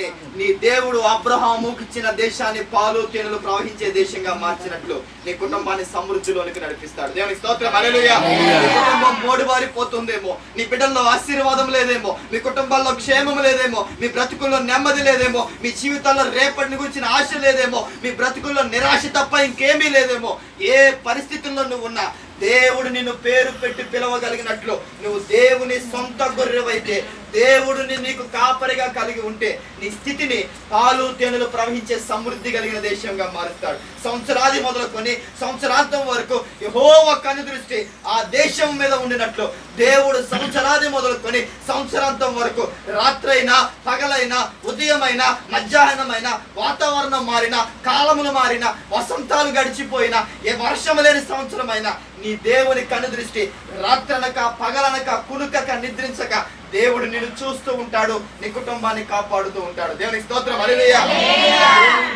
కానీ నీ దేవుడు అబ్రహాముకి ఇచ్చిన దేశాన్ని పాలు తేనెలు ప్రవహించే దేశంగా మార్చినట్లు నీ కుటుంబాన్ని సమృద్ధిలోనికి నడిపిస్తాడు. దేవునికి స్తోత్రం. హల్లెలూయా. నీ కుటుంబం మోడుబారిపోతుందేమో నీ బిడ్డల్లో ఆశీర్వాదం లేదేమో. మీ కుటుంబాల్లో క్షేమం లేదేమో. మీ బ్రతుకుల్లో నెమ్మది లేదేమో. మీ జీవితాల్లో రేపటిని గురించిన ఆశ లేదేమో. మీ బ్రతుకుల్లో నిరాశ తప్ప ఇంకేమీ లేదేమో. ఏ పరిస్థితుల్లో నువ్వు ఉన్నా దేవుడు నిన్ను పేరు పెట్టి పిలవగలిగినట్లు నువ్వు దేవుని సొంత గొర్రెవైతే దేవుడిని నీకు కాపరిగా కలిగి ఉంటే నీ స్థితిని పాలు తేనెలు ప్రవహించే సమృద్ధి కలిగిన దేశంగా మారుస్తాడు. సంవత్సరాది మొదలుకొని సంవత్సరాంతం వరకు యెహోవా కను దృష్టి ఆ దేశం మీద ఉండినట్లు దేవుడు సంవత్సరాది మొదలుకొని సంవత్సరాంతం వరకు రాత్రైనా పగలైనా ఉదయమైనా మధ్యాహ్నమైన వాతావరణం మారిన కాలములు మారిన వసంతాలు గడిచిపోయిన ఏ వర్షం లేని సంవత్సరమైనా నీ దేవుని కను దృష్టి రాత్రనక పగలనక కునుకక నిద్రించక దేవుడు నిన్ను చూస్తూ ఉంటాడు నీ కుటుంబాన్ని కాపాడుతూ ఉంటాడు. దేవునికి స్తోత్రం.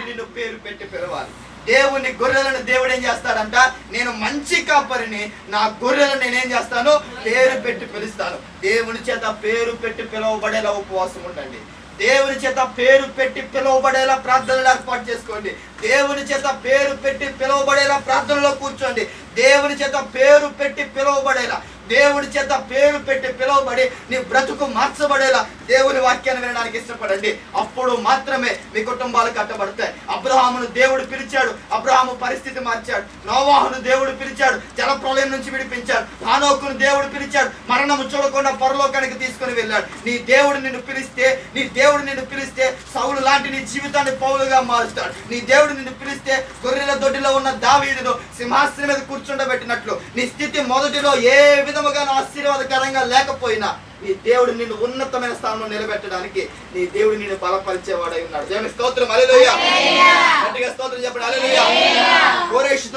నిన్ను పేరు పెట్టి పిలవాలి. దేవుని గొర్రెలను దేవుడు ఏం చేస్తాడంట? నేను మంచి కాపరిని నా గొర్రెలను నేనేం చేస్తాను? పేరు పెట్టి పిలుస్తాను. దేవుని చేత పేరు పెట్టి పిలువబడేలా ఉపవాసం ఉండండి. దేవుని చేత పేరు పెట్టి పిలువబడేలా ప్రార్థనలు ఏర్పాటు చేసుకోండి. దేవుని చేత పేరు పెట్టి పిలువబడేలా ప్రార్థనలో కూర్చోండి. దేవుని చేత పేరు పెట్టి పిలువబడేలా దేవుడి చేత పేరు పెట్టి పిలువబడి నీ బ్రతుకు మార్చబడేలా దేవుని వాక్యాన్ని వినడానికి ఇష్టపడండి. అప్పుడు మాత్రమే మీ కుటుంబాలు కట్టబడతాయి. అబ్రహామును దేవుడు పిలిచాడు. అబ్రహాము పరిస్థితి మార్చాడు. నోవాహును దేవుడు పిలిచాడు. జలప్రలయం నుంచి విడిపించాడు. హానోకును దేవుడు పిలిచాడు. మరణము చూడకుండా పరలోకానికి తీసుకుని వెళ్ళాడు. నీ దేవుడు నిన్ను పిలిస్తే నీ దేవుడు నిన్ను పిలిస్తే సౌలు లాంటి నీ జీవితాన్ని పౌలుగా మారుస్తాడు. నీ దేవుడు నిన్ను పిలిస్తే గొర్రెల దొడ్డిలో ఉన్న దావీదును సింహాసనం మీద కూర్చుండబెట్టినట్లు నీ స్థితి మొదటిలో ఏ విధముగా ఆశీర్వాదకరంగా లేకపోయినా నీ దేవుడు నిన్ను ఉన్నతమైన స్థానంలో నిలబెట్టడానికి నీ దేవుడు నిన్ను బలపరిచేవాడై ఉన్నాడు. దేవుని స్తోత్రం. అలెలుయ గట్టిగా స్తోత్రం చెప్పండి.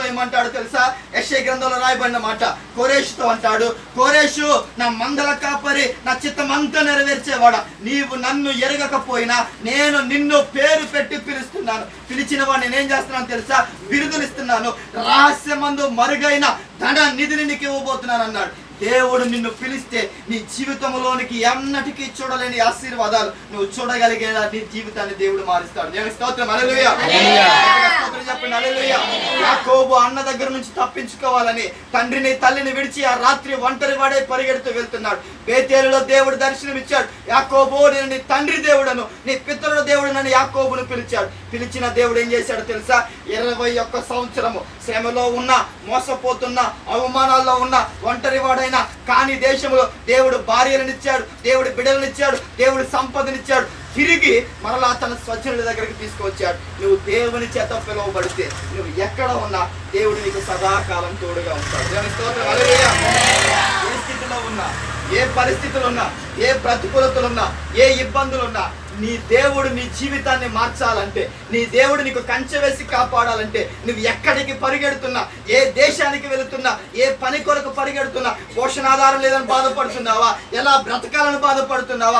ఏమంటాడు తెలుసా? యశ్య గ్రంథంలో రాయబడిన మాట. కోరేషుతో అంటాడు కోరేషు నా మందల కాపరి నా చిత్తమంతా నెరవేర్చేవాడా. నీవు నన్ను ఎరగకపోయినా నేను నిన్ను పేరు పెట్టి పిలుస్తున్నాను. పిలిచిన వాడిని నేనేం చేస్తున్నాను తెలుసా? బిరుదునిస్తున్నాను రహస్యమందు మరుగైన ధన నిధిని నీకు ఇవ్వబోతున్నాను అన్నాడు దేవుడు నిన్ను పిలిస్తే నీ జీవితంలోనికి ఎన్నటికీ చూడలేని ఆశీర్వాదాలు నువ్వు చూడగలిగేలా నీ జీవితాన్ని దేవుడు మారుస్తాడు. దేవుని స్తోత్రం. చెప్పండి. యాకోబు అన్న దగ్గర నుంచి తప్పించుకోవాలని తండ్రిని తల్లిని విడిచి ఆ రాత్రి ఒంటరి వాడే పరిగెడుతూ వెళ్తున్నాడు. బేతేలులో దేవుడు దర్శనం ఇచ్చాడు యాకోబు నేను నీ తండ్రి దేవుడను నీ పితరుల దేవుడు నన్ను యాకోబును పిలిచాడు. పిలిచిన దేవుడు ఏం చేశాడు తెలుసా? ఇరవై ఒక్క సంవత్సరము శ్రమలో ఉన్న మోసపోతున్న అవమానాల్లో ఉన్న ఒంటరి వాడైనా కానీ దేశంలో దేవుడు భార్యలనిచ్చాడు దేవుడు బిడ్డలనిచ్చాడు దేవుడు సంపదనిచ్చాడు తిరిగి మరలా తన స్వచ్ఛనుల దగ్గరికి తీసుకొచ్చాడు నువ్వు దేవుని చేత పిలువబడితే నువ్వు ఎక్కడ ఉన్నా దేవుడు నీకు సదాకాలం తోడుగా ఉంటాడు. దేవుని స్తోత్రం. ఏ స్థితిలో ఉన్నా ఏ పరిస్థితులు ఉన్నా ఏ ప్రతికూలతలున్నా ఏ ఇబ్బందులున్నా నీ దేవుడు నీ జీవితాన్ని మార్చాలంటే నీ దేవుడు నీకు కంచె వేసి కాపాడాలంటే నువ్వు ఎక్కడికి పరిగెడుతున్నా ఏ దేశానికి వెళుతున్నా ఏ పని కొరకు పరిగెడుతున్నా పోషణాధారం లేదని బాధపడుతున్నావా? ఎలా బ్రతకాలని బాధపడుతున్నావా?